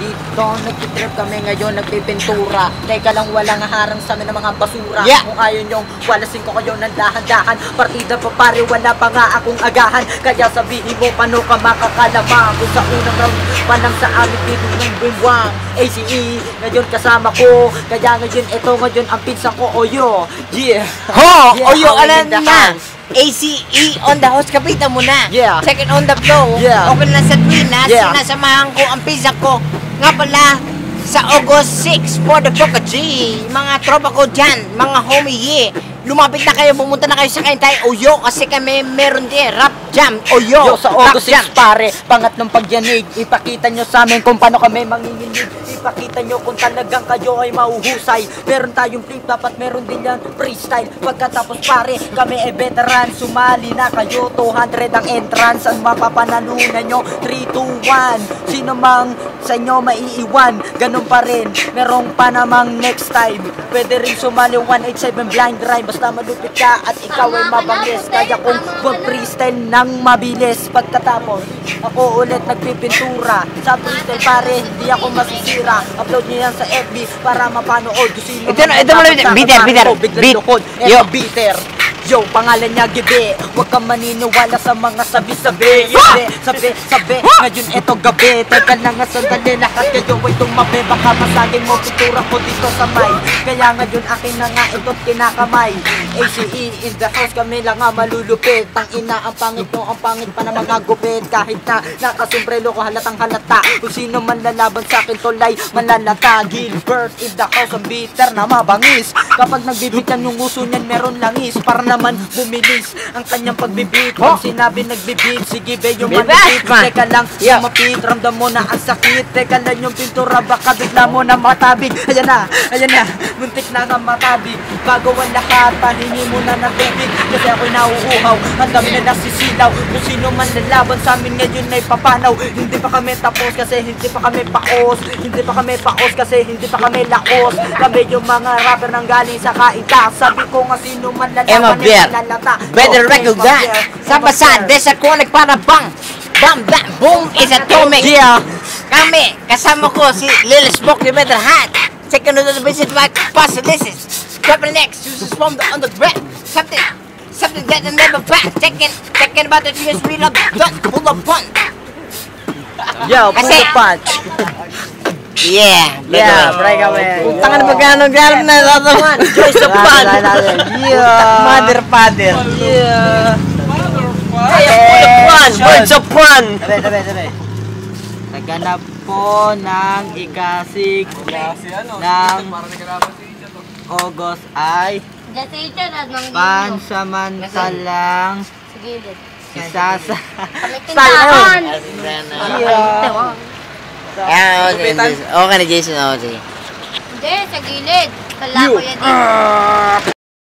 Dito, nagtitrip kami ngayon, nagpipintura. Teka lang, walang harang sa amin ng mga basura. Yeah. Kung ayaw nyo, walasin ko kayo ng dahan-dahan. Partida pa pare, wala pa nga akong agahan. Kaya sabihin mo, paano ka makakalama? Kung sa unang round pa lang sa amin dito ng bimwang. ACE, ngayon kasama ko. Kaya ngayon, ito ngayon ang pinsan ko, Oyo. Yeah. Ho! Yeah, o yung hangin in the na. ACE on the house, kapitan mo na. Yeah. Second on the flow. Yeah. Okay na sa Twinas, Yeah. sinasamahan ko ang pizza ko. Nga pala, sa August 6 for the Coca G. Mga tropa ko dyan, mga homie, yeah. Lumapit na kayo, pumunta na kayo sa Kaintay Oyo kasi kami meron din rap jam Oyo. Yo, sa August jam. 6 pare, pangatlong pagyanig Ipakita nyo sa amin kung paano kami manginginig Ipakita nyo kung talagang kayo ay mahuhusay Meron tayong flip, dapat meron din yan freestyle Pagkatapos pare, kami ay veteran Sumali na kayo, 200 ang entrance Ang mapapanalunan nyo, 3, 2, 1 Sino mang sa inyo maiiwan. Ganun pa rin, merong pa namang next time. Pwede rin sumali 187 blind rhyme. Basta malupit ka at ikaw ay mabangis. Kaya kung wag freestyle ng mabilis. Pagkatapos, ako ulit nagpipintura. Sa freestyle pare, hindi ako masisira. Upload niyo yan sa FB para mapanood Kung sino Ito na- man ito mo na- natapos sa bitter, Yo. pangalan niya Gibi Huwag kang maniniwala sa mga sabi-sabi. Sabi, sabi, sabi Ngayon eto gabi. Teka lang nga sandali Lahat kayo. Ay tumabi. Baka masagin mo pintura ko dito sa may. Kaya ngayon akin na nga ito't kinakamay. ACE in the house Kami lang nga malulupit. Ang ina ang pangit mo Ang pangit pa na mga gupit. Kahit na nakasumbrelo ko halatang halata. Kung sino man lalaban sa akin tolay Malalata. Gilbert in the house Ang bitter na mabangis. Kapag nagbibitan yung uso niyan meron langis. Para naman bumilis ang kanyang pagbibit. Kung sinabi nagbibit Sige be yung Bibat, manibit man. Teka lang sumapit Ramdam mo na ang sakit. Teka lang yung pintura Baka bigla mo na matabig. Ayan na, ayan na Muntik na nga matabig. Bago ang lahat Pahingi mo na ng tubig Kasi ako'y nauuhaw Ang dami na nasisilaw. Kung sino man lalaban sa amin ngayon ay papanaw. Hindi pa kami tapos kasi hindi pa kami paos. Hindi pa kami paos kasi hindi pa kami laos. Kami yung mga rapper nang galing sa kaita. Sabi ko nga sino man lalaban Beer. Better Okay, record Emma that. Beer. Sa Emma basa, Beer. desa connect para bang. Bam, bam, boom, is atomic. Yeah Kami, kasama ko si Lil Smoke the Better Hat. Second on the visit back, pass this is. Couple next, uses from the underground. Something, something that I never back. Checking, checking about the years we love. Don't pull the pun. Yo, pull Kasi- the punch Yeah, Yeah, break away. Utang na magkano galam na tataman. Joy sa pan. Yeah Mother, father. Yeah Pan, birds of pan. Tabi, tabi, tabi. Naganap po ng ikasig ng August ay Dati ito na ng pansamantalang Sa gilid. isasa Kami tindahan. Yeah. Ah, okay, okay na Jason, okay. Hindi, sa gilid. Kala ko yan eh.